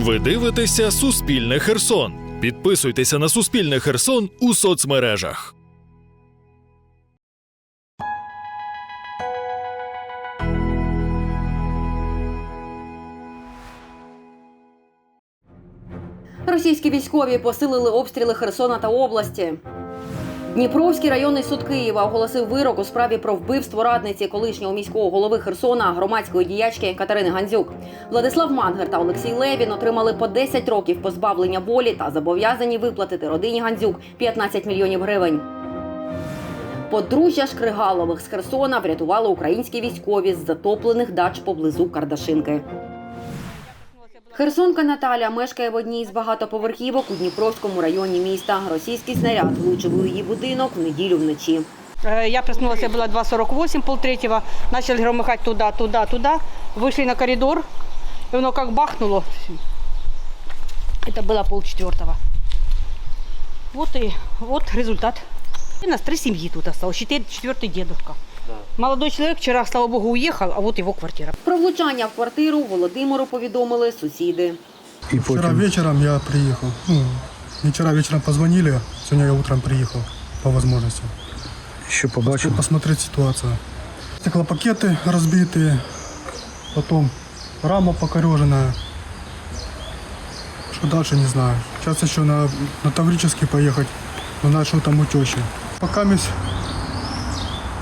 Ви дивитеся Суспільне Херсон. Підписуйтеся на Суспільне Херсон у соцмережах. Російські військові посилили обстріли Херсона та області. Дніпровський районний суд Києва оголосив вирок у справі про вбивство радниці колишнього міського голови Херсона, громадської діячки Катерини Гандзюк. Владислав Мангер та Олексій Левін отримали по 10 років позбавлення волі та зобов'язані виплатити родині Гандзюк 15 мільйонів гривень. Подружжя Шкригалових з Херсона врятували українські військові з затоплених дач поблизу Кардашинки. Херсонка Наталя мешкає в одній з багатоповерхівок у Дніпровському районі міста. Російський снаряд влучив у її будинок в неділю вночі. Э, Я проснулась, я была 2.48, полтретьего. Начали громыхать туда, туда, туда. Вышли на коридор, и оно как бахнуло. Это было полчетвертого. Вот и вот результат. И у нас три семьи тут осталось. Четыре, четвертый дедушка. Молодой человек вчера, слава богу, уехал, а вот его квартира. Про влучання в квартиру Володимиру повідомили сусіди. И Вчера потім вечером я приехал. Ну, не вчера вечером позвонили, сегодня я утром приехал по возможности. що Хочу побачив, посмотреть ситуацию. Стеклопакеты разбитые, потом рама покореженная. Что дальше, не знаю. Сейчас еще на, на Таврический поехать, узнать, что там у тещи. Пока месь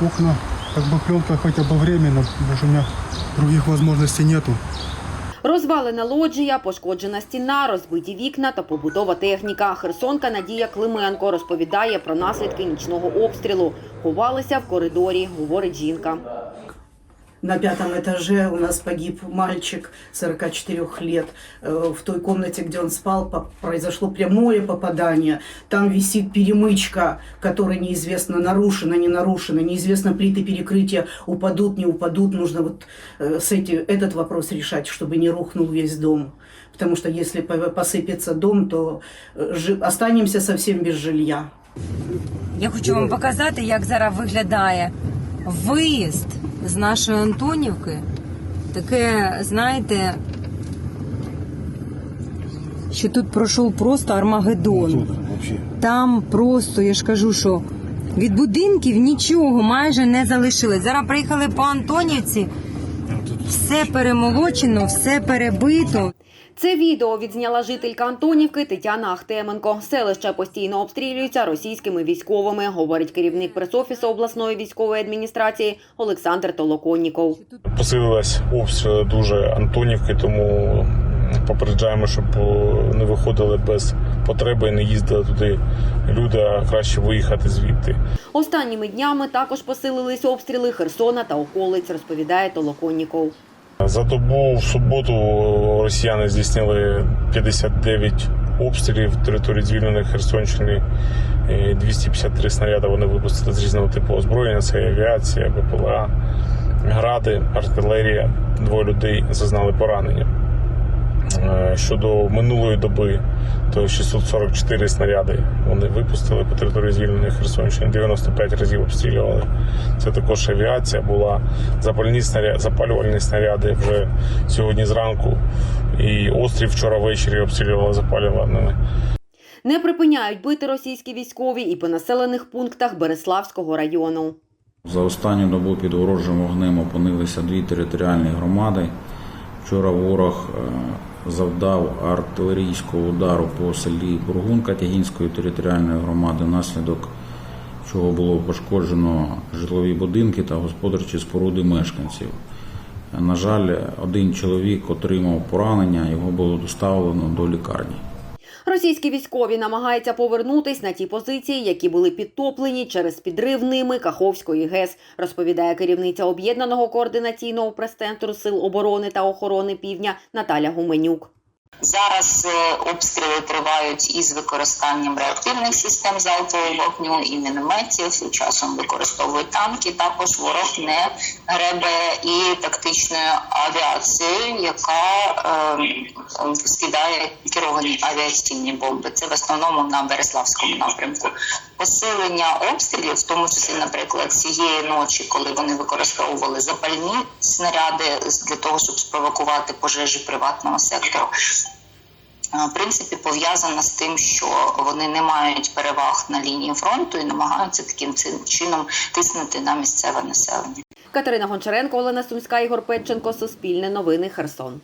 окна, как бы пленка хотя бы временно, потому что у меня других возможностей нету. Розвалена лоджія, пошкоджена стіна, розбиті вікна та побутова техніка. Херсонка Надія Клименко розповідає про наслідки нічного обстрілу. Ховалися в коридорі, говорить жінка. На пятом этаже у нас погиб мальчик 44 лет. Э, В той комнате, где он спал, произошло прямое попадание. Там висит перемычка, которая неизвестно нарушена, не нарушена. Неизвестно, плиты перекрытия упадут, не упадут. Нужно вот э, с эти, этот вопрос решать, чтобы не рухнул весь дом. Потому что если по- посыпется дом, то э, останемся совсем без жилья. Я хочу вам показати, як зараз виглядає виїзд з нашої Антонівки. Таке, знаєте, що тут пройшов просто Армагеддон. Там просто, я ж кажу, що від будинків нічого майже не залишилось. Зараз приїхали по Антонівці, все перемолочено, все перебито. Це відео відзняла жителька Антонівки Тетяна Ахтеменко. Селище постійно обстрілюється російськими військовими, говорить керівник пресофісу обласної військової адміністрації Олександр Толоконніков. Посилилась обстріли дуже Антонівки, тому попереджаємо, щоб е, не виходили без потреби не їздили туди люди, а краще виїхати звідти. Останніми днями також посилились обстріли Херсона та околиць, розповідає Толоконніков. За добу в суботу росіяни здійснили 59 обстрілів території звільненої Херсонщини. І 253 снаряди вони випустили з різного типу озброєння. Це авіація, БПЛА, гради, артилерія. Двоє людей зазнали поранення. Е, Щодо минулої доби, то 644 снаряди вони випустили по території звільненої Херсонщини. 95 разів обстрілювали. Це також авіація була запальні снаряди, запалювальні снаряди вже сьогодні зранку. І острів вчора ввечері обстрілювали запалювальними. Не припиняють бити російські військові і по населених пунктах Береславського району. За останню добу під ворожим вогнем опинилися дві територіальні громади. Вчора ворог е, завдав артилерійського удару по селі Бургунка Тягінської територіальної громади, внаслідок чого було пошкоджено житлові будинки та господарчі споруди мешканців. Е, На жаль, один чоловік отримав поранення, його було доставлено до лікарні. Російські військові намагаються повернутись на ті позиції, які були підтоплені через підрив ними Каховської ГЕС, розповідає керівниця об'єднаного координаційного прес-центру сил оборони та охорони півдня Наталя Гуменюк. Зараз е, обстріли тривають із використанням реактивних систем залпового вогню і мінометів. Часом використовують танки. Також ворог не гребе і тактичною авіацією, яка е, скидає керовані авіаційні бомби. Це в основному на Береславському напрямку. Посилення обстрілів, в тому числі, наприклад, цієї ночі, коли вони використовували запальні снаряди для того, щоб спровокувати пожежі приватного сектору. в принципі пов'язана з тим, що вони не мають переваг на лінії фронту і намагаються таким чином тиснути на місцеве населення. Катерина Гончаренко, Олена Сумська, Ігор Петченко, Суспільне новини, Херсон.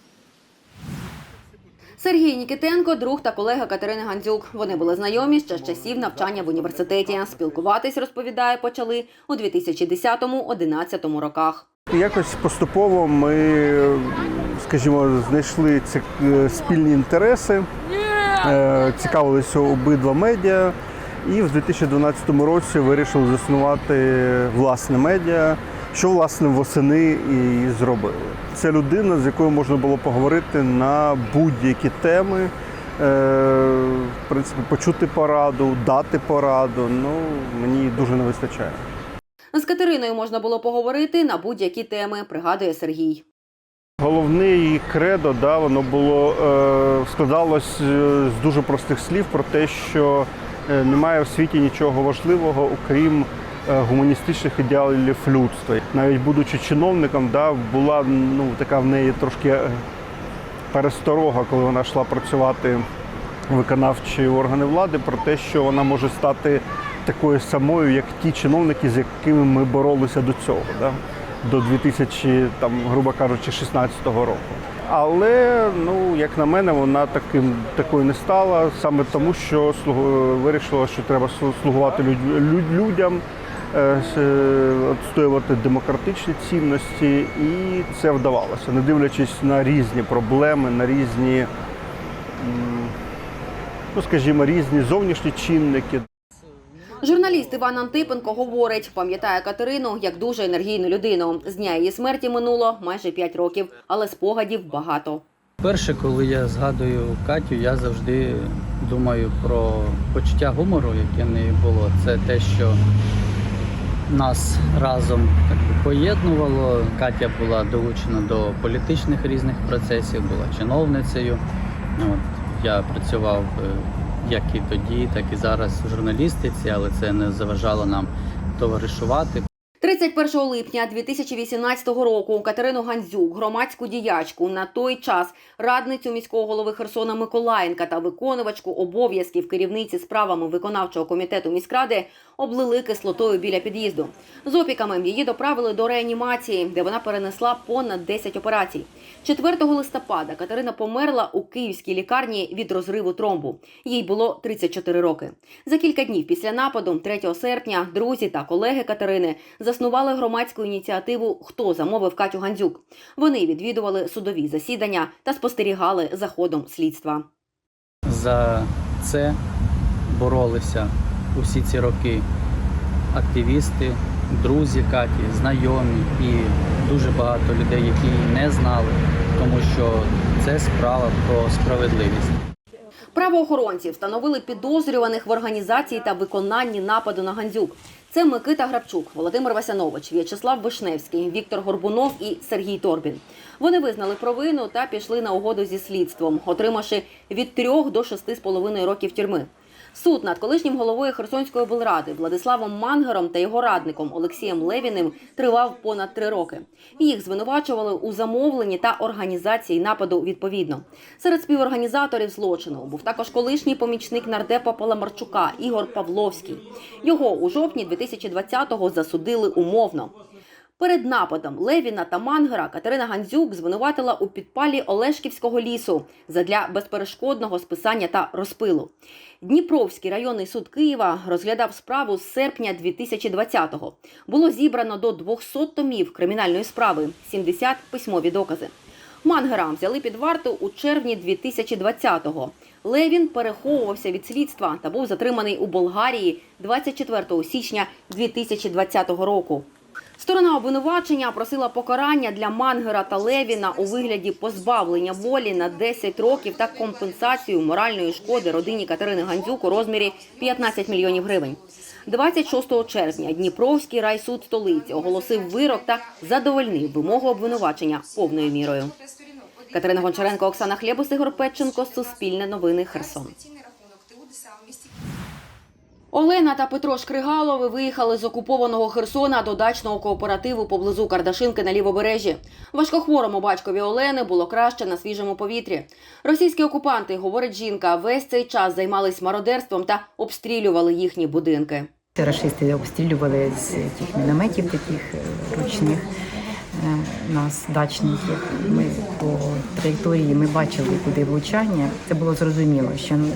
Сергій Нікітенко, друг та колега Катерини Гандзюк. Вони були знайомі ще з часів навчання в університеті. Спілкуватись, розповідає, почали у 2010-2011 роках. Якось поступово ми, скажімо, знайшли ці е, спільні інтереси, е, цікавилися обидва медіа, і в 2012 році вирішили заснувати власне медіа, що власне восени і зробили. Це людина, з якою можна було поговорити на будь-які теми, е, в принципі, почути пораду, дати пораду. Ну, мені дуже не вистачає. З Катериною можна було поговорити на будь-які теми, пригадує Сергій. Головне її кредо, да, воно було е, складалось е, з дуже простих слів про те, що е, немає в світі нічого важливого, окрім гуманістичних ідеалів людства. Навіть будучи чиновником, да, була ну, така в неї трошки е, пересторога, коли вона йшла працювати виконавчі органи влади, про те, що вона може стати такою самою, як ті чиновники, з якими ми боролися до цього. Да? До 2000, там, грубо кажучи, 16 року. Але, ну, як на мене, вона таким такою не стала саме тому, що слугу- вирішила, що треба слугувати люд- люд- людям, е, е, відстоювати демократичні цінності, і це вдавалося, не дивлячись на різні проблеми, на різні, ну скажімо, різні зовнішні чинники. Журналіст Іван Антипенко говорить, пам'ятає Катерину як дуже енергійну людину. З дня її смерті минуло майже 5 років, але спогадів багато. Перше, коли я згадую Катю, я завжди думаю про почуття гумору, яке в неї було. Це те, що нас разом поєднувало. Катя була долучена до політичних різних процесів, була чиновницею. От, я працював е, як і тоді, так і зараз в журналістиці, але це не заважало нам товаришувати. 31 липня 2018 року Катерину Гандзюк, громадську діячку, на той час радницю міського голови Херсона Миколаєнка та виконувачку обов'язків керівниці справами виконавчого комітету міськради облили кислотою біля під'їзду. З опіками її доправили до реанімації, де вона перенесла понад 10 операцій. 4 листопада Катерина померла у київській лікарні від розриву тромбу. Їй було 34 роки. За кілька днів після нападу, 3 серпня, друзі та колеги Катерини заснували громадську ініціативу Хто замовив Катю Гандзюк. Вони відвідували судові засідання та спостерігали за ходом слідства. За це боролися усі ці роки активісти, друзі Каті, знайомі і дуже багато людей, які її не знали, тому що це справа про справедливість. Правоохоронці встановили підозрюваних в організації та виконанні нападу на Гандзюк. Це Микита Грабчук, Володимир Васянович, В'ячеслав Вишневський, Віктор Горбунов і Сергій Торбін. Вони визнали провину та пішли на угоду зі слідством, отримавши від трьох до шести з половиною років тюрми. Суд над колишнім головою Херсонської облради Владиславом Мангером та його радником Олексієм Левіним тривав понад три роки. Їх звинувачували у замовленні та організації нападу відповідно. Серед співорганізаторів злочину був також колишній помічник нардепа Паламарчука Ігор Павловський. Його у жовтні 2020-го засудили умовно. Перед нападом Левіна та Мангера Катерина Гандзюк звинуватила у підпалі Олешківського лісу задля безперешкодного списання та розпилу. Дніпровський районний суд Києва розглядав справу з серпня 2020-го. Було зібрано до 200 томів кримінальної справи, 70 письмові докази. Мангера взяли під варту у червні 2020-го. Левін переховувався від слідства та був затриманий у Болгарії 24 січня 2020 року. Сторона обвинувачення просила покарання для Мангера та Левіна у вигляді позбавлення волі на 10 років та компенсацію моральної шкоди родині Катерини Гандзюк у розмірі 15 мільйонів гривень. 26 червня Дніпровський райсуд столиці оголосив вирок та задовольнив вимогу обвинувачення повною мірою. Катерина Гончаренко, Оксана Хлєбус, Ігор Петченко, Суспільне новини, Херсон. Олена та Петро Шкригалови виїхали з окупованого Херсона до дачного кооперативу поблизу Кардашинки на лівобережжі. Важкохворому батькові Олени було краще на свіжому повітрі. Російські окупанти, говорить жінка, весь цей час займались мародерством та обстрілювали їхні будинки. Рашисти обстрілювали з тих мінометів таких е, ручних е, нас, дачників. Ми по траєкторії ми бачили, куди влучання. Це було зрозуміло, що ну,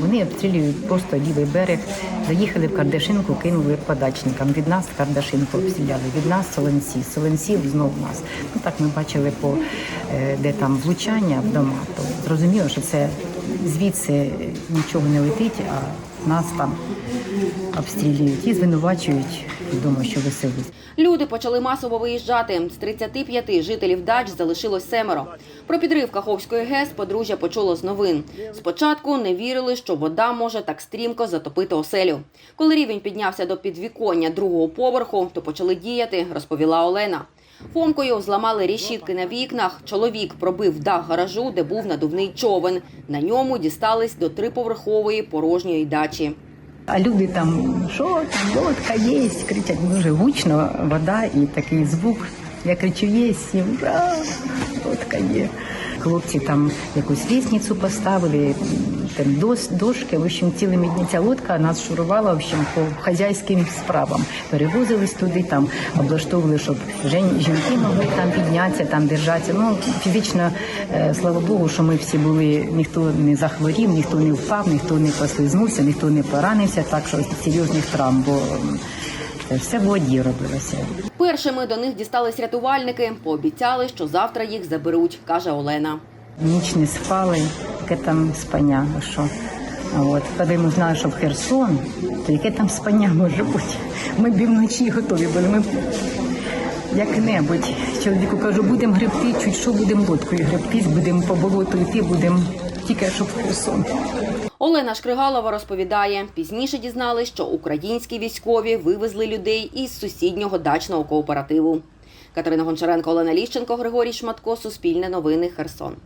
вони обстрілюють просто лівий берег. Заїхали в Кардашинку, кинули по дачникам. Від нас Кардашинку обстріляли, від нас Солонці, з Солонців знов нас. Ну так ми бачили по е, де там влучання в дома. То зрозуміло, що це звідси нічого не летить, а нас там обстрілюють і звинувачують, думаю, що веселі. Люди почали масово виїжджати. З 35 жителів дач залишилось семеро. Про підрив Каховської ГЕС подружжя почуло з новин. Спочатку не вірили, що вода може так стрімко затопити оселю. Коли рівень піднявся до підвіконня другого поверху, то почали діяти, розповіла Олена. Фомкою зламали решітки на вікнах. Чоловік пробив дах гаражу, де був надувний човен. На ньому дістались до триповерхової порожньої дачі. А люди там, що там, лодка є, кричать дуже гучно, вода і такий звук. Я кричу, є, ура, лодка є. Хлопці там якусь лісницю поставили, там дошки, в общем, цілими дні ця лодка нас шурувала в общем, по хазяйським справам. Перевозились туди, там облаштовували, щоб жінки могли там піднятися, там держатися. Ну, фізично, е, слава Богу, що ми всі були, ніхто не захворів, ніхто не впав, ніхто не послизнувся, ніхто не поранився, так що серйозних травм, бо все в воді робилося. Першими до них дістались рятувальники. Пообіцяли, що завтра їх заберуть, каже Олена. Ніч не спали, яке там спання, що. От, коли ми знали, що в Херсон, то яке там спання може бути? Ми б вночі готові були. Ми як-небудь. Чоловіку кажу, будемо гребти, чуть що будемо лодкою гребтись, будемо по болоту йти, будемо тільки щоб Херсон. Олена Шкригалова розповідає, пізніше дізнали, що українські військові вивезли людей із сусіднього дачного кооперативу. Катерина Гончаренко, Олена Ліщенко, Григорій Шматко, Суспільне новини, Херсон.